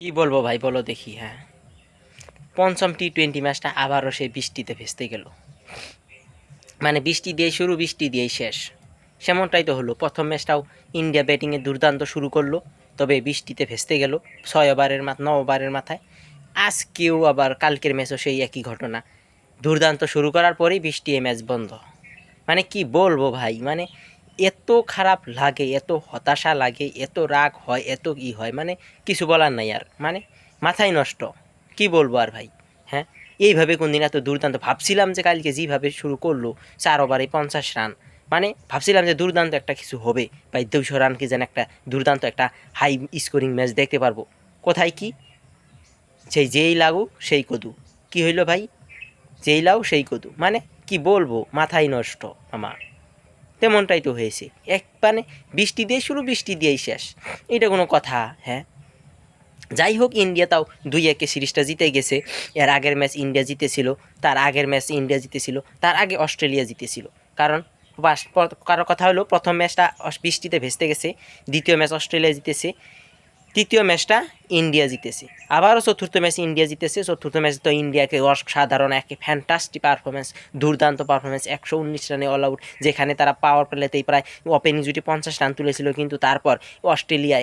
কি বলব ভাই, বলো দেখি হ্যাঁ। পঞ্চম টি টোয়েন্টি ম্যাচটা আবারও সেই বৃষ্টিতে ভেস্তে গেল। মানে বৃষ্টি দিয়ে শুরু, বৃষ্টি দিয়েই শেষ। সেমনটাই তো হলো, প্রথম ম্যাচটাও ইন্ডিয়া ব্যাটিংয়ে দুর্দান্ত শুরু করল, তবে বৃষ্টিতে ভেস্তে গেল ছয় ওভারের মাথা, ন ওভারের মাথায়। আজকেও আবার কালকের ম্যাচও সেই একই ঘটনা। দুর্দান্ত শুরু করার পরেই বৃষ্টি এই ম্যাচ বন্ধ। মানে কি বলব ভাই মানে এত খারাপ লাগে, এত হতাশা লাগে, এত রাগ হয়, এত ই হয় মানে কিছু বলার নাই আর মানে মাথায় নষ্ট। কি বলব আর ভাই? হ্যাঁ? এইভাবে কোনদিন এত দুর্দান্ত, ভাবছিলাম যে কালকে যেভাবে শুরু করল চার ওভারে পঞ্চাশ রান মানে ভাবছিলাম যে দুর্দান্ত একটা কিছু হবে বা দুশো রান কি যেন একটা দুর্দান্ত একটা হাই স্কোরিং ম্যাচ দেখতে পারব। কোথায় কি? সেই যেই লাগু সেই কদু কি হইল ভাই? যেই লাউ সেই কদু মানে কি বলব? মাথায় নষ্ট আমার। তেমনটাই তো হয়েছে। এক মানে বৃষ্টি দিয়ে শুরু, বৃষ্টি দিয়েই শেষ। এটা কোনো কথা হ্যাঁ? যাই হোক, ইন্ডিয়া তাও দুই একে সিরিজটা জিতে গেছে। এর আগের ম্যাচ ইন্ডিয়া জিতেছিল, তার আগের ম্যাচ ইন্ডিয়া জিতেছিল, তার আগে অস্ট্রেলিয়া জিতেছিল। কারণ কারও কথা হলো, প্রথম ম্যাচটা বৃষ্টিতে ভেস্তে গেছে, দ্বিতীয় ম্যাচ অস্ট্রেলিয়া জিতেছে। তৃতীয় ম্যাচটা ইন্ডিয়া জিতেছে। আবারও চতুর্থ ম্যাচ ইন্ডিয়া জিতেছে। চতুর্থ ম্যাচ তো ইন্ডিয়াকে অসাধারণ একে ফ্যান্টাস্টিক পারফরমেন্স দুর্দান্ত পারফরমেন্স একশো উনিশ রানে অল আউট যেখানে তারা পাওয়ার প্লেতেই প্রায় ওপেনিং জুটি পঞ্চাশ রান তুলেছিল। কিন্তু তারপর অস্ট্রেলিয়া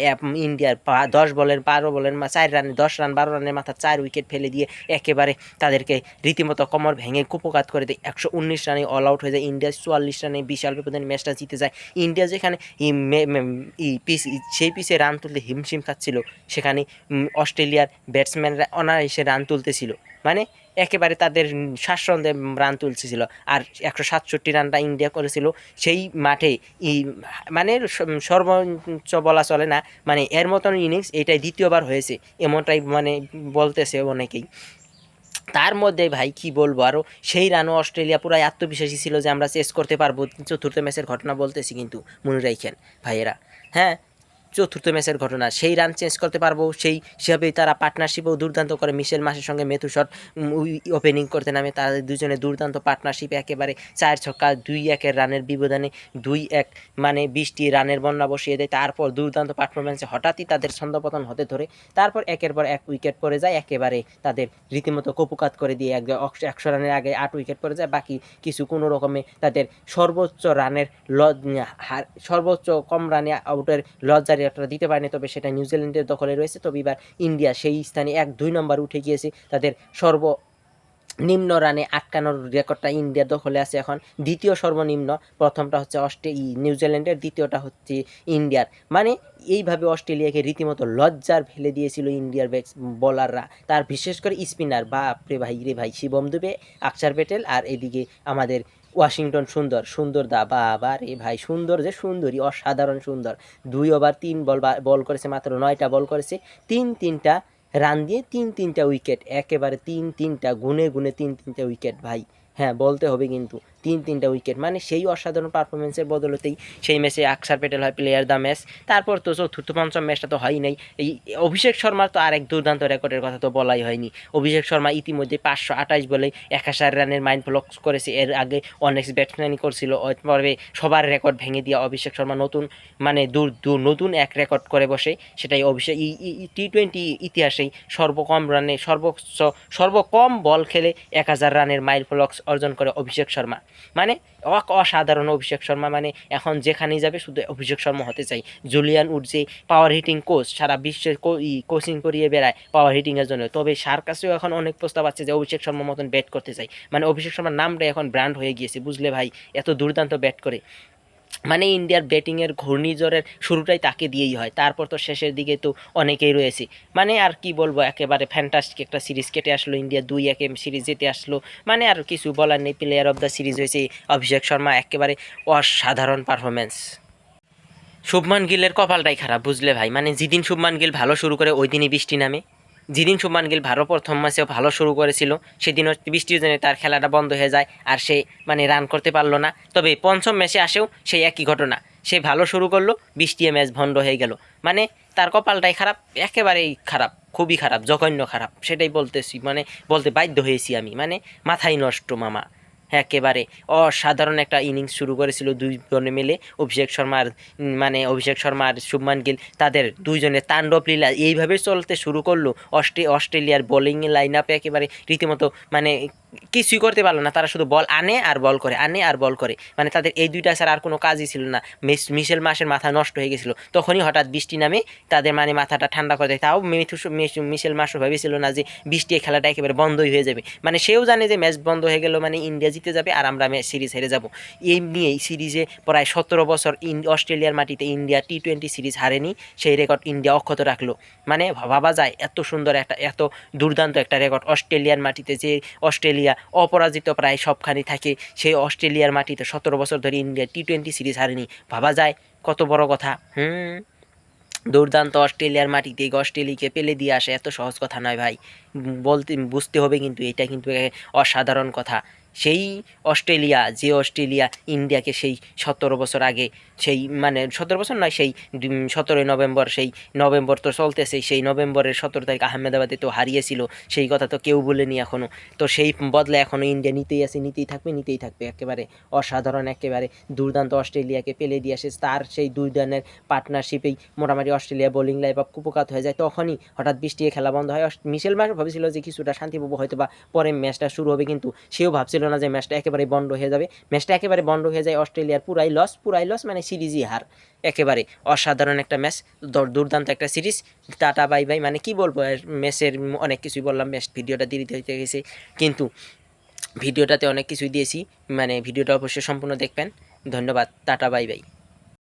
ইন্ডিয়ার দশ বলের, বারো বলের চার রানে, দশ রান, বারো রানের মাথা চার উইকেট ফেলে দিয়ে একেবারে তাদেরকে রীতিমতো কমর ভেঙে কুপকাত করে দেয়। একশো উনিশ রানে অল আউট হয়ে যায়। ইন্ডিয়া চুয়াল্লিশ রানে বিশাল বিপদের ম্যাচটা জিতে যায়। ইন্ডিয়া যেখানে সেই পিসে রান তুলতে হিমশিম খাচ্ছিল সেখানে অস্ট্রেলিয়ার ব্যাটসম্যানরা অনায়াসে রান তুলতেছিল। মানে একেবারে তাদের শাসনদের রান তুলতেছিল। আর একশো সাতষট্টি রানটা ইন্ডিয়া করেছিল। সেই মাঠে ই মানে সর্বোচ্চ বলা চলে না। মানে এর মতন ইনিংস এটাই দ্বিতীয়বার হয়েছে। এমনটাই মানে বলতেছে অনেকেই। তার মধ্যে ভাই কি বলব আরও সেই রানও অস্ট্রেলিয়া পুরাই আত্মবিশ্বাসী ছিল যে আমরা চেস করতে পারব। চতুর্থ ম্যাচের ঘটনা বলতেছি কিন্তু মনে রাখেন ভাইয়েরা। হ্যাঁ? চতুর্থ ম্যাচের ঘটনা। সেই রান চেঞ্জ করতে পারব, সেই হিসাবেই তারা পার্টনারশিপও দুর্দান্ত করে। মিশেল মাসের সঙ্গে মেথু শট ওপেনিং করতে নামে। তাদের দুজনে দুর্দান্ত পার্টনারশিপ একেবারে চার ছক্কা, দুই একের রানের ব্যবধানে দুই এক মানে বিশটি রানের বন্যা বসিয়ে দেয়। তারপর দুর্দান্ত পারফরমেন্সে হঠাৎই তাদের ছন্দপতন হতে ধরে। তারপর একের পর এক উইকেট পড়ে যায়। একেবারে তাদের রীতিমতো কপুকাত করে দিয়ে এক একশো রানের আগে আট উইকেট পড়ে যায়। বাকি কিছু কোনো রকমে তাদের সর্বোচ্চ রানের লজ সর্বোচ্চ কম রানে আউটের লজ্জারি একটা দিতে পারেনি। তবে সেটা নিউজিল্যান্ডের দখলে রয়েছে। তবে এবার ইন্ডিয়া সেই স্থানে এক দুই নম্বর উঠে গিয়েছে। তাদের সর্ব নিম্ন রানে আটকানোর রেকর্ডটা ইন্ডিয়ার দখলে আছে এখন। দ্বিতীয় সর্বনিম্ন, প্রথমটা হচ্ছে অস্ট্রে নিউজিল্যান্ডের দ্বিতীয়টা হচ্ছে ইন্ডিয়ার। মানে এইভাবে অস্ট্রেলিয়াকে রীতিমতো লজ্জার ফেলে দিয়েছিল ইন্ডিয়ার ব্যাটস বোলাররা। তার বিশেষ করে স্পিনার বাপ রে ভাই রে ভাই, শিবম দুবে, আকসার প্যাটেল আর এদিকে আমাদের ওয়াশিংটন সুন্দর সুন্দর দা, বাবা রে ভাই, সুন্দর যে সুন্দরী, অসাধারণ সুন্দর। দুই ওভার তিন বল বা- বল করেছে মাত্র নয়টা বল করেছে। তিন তিনটা রান দিয়ে তিন তিনটা উইকেট। একেবারে তিন তিনটা, গুনে গুনে তিন তিনটা উইকেট ভাই। হ্যাঁ বলতে হবে কিন্তু তিন, তিনটা উইকেট মানে সেই অসাধারণ পারফরমেন্সের বদলতেই সেই ম্যাচে আকসার প্যাটেল হয় প্লেয়ার দ্য ম্যাচ তারপর তো চতুর্থ, পঞ্চম ম্যাচটা তো হয়ই নাই। এই অভিষেক শর্মার তো আরেক দুর্দান্ত রেকর্ডের কথা তো বলাই হয়নি। অভিষেক শর্মা ইতিমধ্যে পাঁচশো আঠাশ বলে এক হাজার রানের মাইন্ড ব্লক করেছে। এর আগে অনেক ব্যাটসম্যানই করছিল। পরে সবার রেকর্ড ভেঙে দিয়ে অভিষেক শর্মা নতুন মানে দূর দূর, নতুন এক রেকর্ড করে বসে। সেটাই অভিষেক টি টোয়েন্টি ইতিহাসেই সর্বকম রানে, সর্বোচ্চ, সর্বকম বল খেলে এক হাজার রানের মাইল ফ্লক্স অর্জন করে অভিষেক শর্মা। মানে অক অসাধারণ অভিষেক শর্মা মানে এখন যেখানেই যাবে শুধু অভিষেক শর্মা হতে চাই। জুলিয়ান উড যে পাওয়ার হিটিং কোচ সারা বিশ্বের কোচিং করিয়ে বেড়ায় পাওয়ার হিটিংয়ের জন্য। তবে সার কাছেও এখন অনেক প্রস্তাব আছে যে অভিষেক শর্মার মতন ব্যাট করতে চাই। মানে অভিষেক শর্মার নামটা এখন ব্র্যান্ড হয়ে গিয়েছে, বুঝলে ভাই? এত দুর্দান্ত ব্যাট করে। মানে ইন্ডিয়ার ব্যাটিংয়ের ঘূর্ণিঝড়ের শুরুটাই তাকে দিয়েই হয়। তারপর তো শেষের দিকে তো অনেকেই রয়েছে। মানে আর কি বলব, একেবারে ফ্যান্টাস্টিক একটা সিরিজ কেটে আসলো ইন্ডিয়া, দুই এক এম সিরিজ জিতে আসলো। মানে আর কিছু বলার নেই প্লেয়ার অফ দ্য সিরিজ হয়েছে অভিষেক শর্মা, একেবারে অসাধারণ পারফরমেন্স শুভমান গিলের কপালটাই খারাপ, বুঝলে ভাই? মানে যেদিন শুভমান গিল ভালো শুরু করে ওই দিনই বৃষ্টি নামে। যেদিন শুভমান গিল ভালো প্রথম ম্যাচেও ভালো শুরু করেছিল সেদিনও বৃষ্টির জন্য তার খেলাটা বন্ধ হয়ে যায় আর সে মানে রান করতে পারল না। তবে পঞ্চম ম্যাচে আসেও সেই একই ঘটনা। সে ভালো শুরু করল বৃষ্টিয়ে ম্যাচ ভণ্ড হয়ে গেল। মানে তার কপালটাই খারাপ, একেবারেই খারাপ, খুবই খারাপ, জঘন্য খারাপ, সেটাই বলতেছি মানে বলতে বাধ্য হয়েছি আমি। মানে মাথায় নষ্ট মামা। একেবারে অসাধারণ একটা ইনিংস শুরু করেছিল দুইজনে মিলে। অভিষেক শর্মার মানে অভিষেক শর্মা আর শুভমান গিল, তাদের দুইজনের তাণ্ডব লীলা এইভাবে চলতে শুরু করল। অস্ট্রে, অস্ট্রেলিয়ার বোলিং লাইন আপে একেবারে রীতিমতো মানে কিছুই করতে পারল না। তারা শুধু বল আনে আর বল করে, আনে আর বল করে। মানে তাদের এই দুইটা ছাড়া আর কোনো কাজই ছিল না। মিশেল মাসের মাথা নষ্ট হয়ে গেছিল। তখনই হঠাৎ বৃষ্টি নামে তাদের মানে মাথাটা ঠান্ডা করে দেয়। তাও মিশেল মাসও ভেবেছিল না যে বৃষ্টি খেলাটা একেবারে বন্ধই হয়ে যাবে। মানে সেও জানে যে ম্যাচ বন্ধ হয়ে গেল মানে ইন্ডিয়া জিতে যাবে আর আমরা ম্যাচ সিরিজ হেরে যাব। এই নিয়ে এই সিরিজে প্রায় সতেরো বছর ইন, অস্ট্রেলিয়ার মাটিতে ইন্ডিয়া টি টোয়েন্টি সিরিজ হারেনি। সেই রেকর্ড ইন্ডিয়া অক্ষত রাখল। মানে ভাবা যায় এত সুন্দর একটা, এত দুর্দান্ত একটা রেকর্ড অস্ট্রেলিয়ার মাটিতে যে অস্ট্রেলিয়া অপরাজিত প্রায় সবখানি থাকে। সেই অস্ট্রেলিয়ার মাটিতে সতেরো বছর ধরে ইন্ডিয়া টি টোয়েন্টি সিরিজ হারেনি। ভাবা যায়, কত বড় কথা। হুম। দুর্দান্ত অস্ট্রেলিয়ার মাটিতে অস্ট্রেলিয়াকে পেলে দিয়ে আসে এত সহজ কথা নয় ভাই। বলতে, বুঝতে হবে কিন্তু এটা কিন্তু অসাধারণ কথা। সেই অস্ট্রেলিয়া, যে অস্ট্রেলিয়া ইন্ডিয়াকে সেই সতেরো বছর আগে সেই মানে সতেরো বছর নয়, সেই সতেরোই নভেম্বর, সেই নভেম্বর তো চলতেছে সেই নভেম্বরের সতেরো তারিখ আহমেদাবাদে তো হারিয়েছিল, সেই কথা তো কেউ বলেনি এখনও তো সেই বদলে এখনও ইন্ডিয়া নিতেই আছে, নিতেই থাকবে নিতেই থাকবে, একেবারে অসাধারণ, একেবারে দুর্দান্ত অস্ট্রেলিয়াকে পেলে দিয়ে আসে, তার সেই দুই দানের পার্টনারশিপেই মোটামুটি অস্ট্রেলিয়া বোলিং লাইফ আপ কুপকাত হয়ে যায়। তখনই হঠাৎ বৃষ্টি খেলা বন্ধ হয়। মিশেল মাস ভাবছিল যে কিছুটা শান্তি পাবো হয়তো বা পরে ম্যাচটা শুরু হবে, কিন্তু সেও ভাবছিল না যে ম্যাচটা একেবারে বন্ধ হয়ে যাবে। ম্যাচটা একেবারে বন্ধ হয়ে যায় অস্ট্রেলিয়ার পুরাই লস পুরাই লস মানে সিরিজই হার। একেবারে অসাধারণ একটা ম্যাচ দুর্দান্ত একটা সিরিজ। Tata, bye bye. মানে কি বলব ম্যাচের অনেক কিছুই বললাম, ম্যাচ ভিডিওটা দেরিতে হইতে গেছে। কিন্তু ভিডিওটাতে অনেক কিছুই দিয়েছি মানে ভিডিওটা অবশ্যই সম্পূর্ণ দেখবেন। ধন্যবাদ, টাটা, বাই বাই।